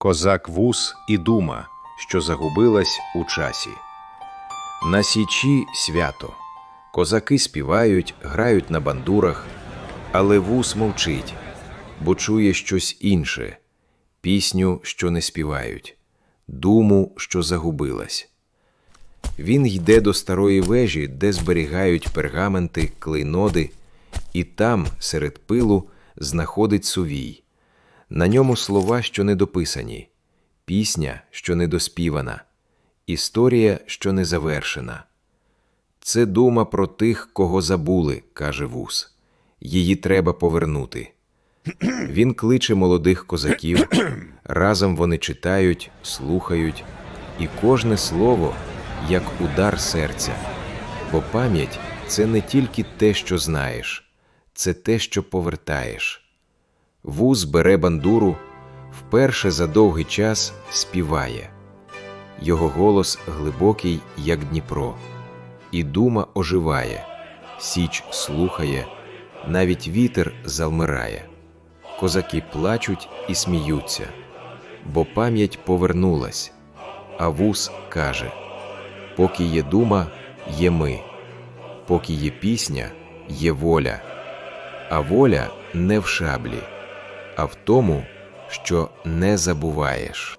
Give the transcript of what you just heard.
Козак вус і дума, що загубилась у часі. На січі свято. Козаки співають, грають на бандурах, але вус мовчить, бо чує щось інше пісню, що не співають, думу, що загубилась. Він йде до старої вежі, де зберігають пергаменти, клейноди, і там, серед пилу, знаходить сувій. На ньому слова, що не дописані, пісня, що не доспівана, історія, що не завершена. Це дума про тих, кого забули, каже вус. Її треба повернути. Він кличе молодих козаків, разом вони читають, слухають, і кожне слово як удар серця. Бо пам'ять це не тільки те, що знаєш, це те, що повертаєш. Вуз бере бандуру, вперше за довгий час співає. Його голос глибокий, як Дніпро, і дума оживає, січ слухає, навіть вітер залмирає. Козаки плачуть і сміються, бо пам'ять повернулась, а вуз каже: поки є дума, є ми, поки є пісня, є воля, а воля не в шаблі, а в тому, що не забуваєш.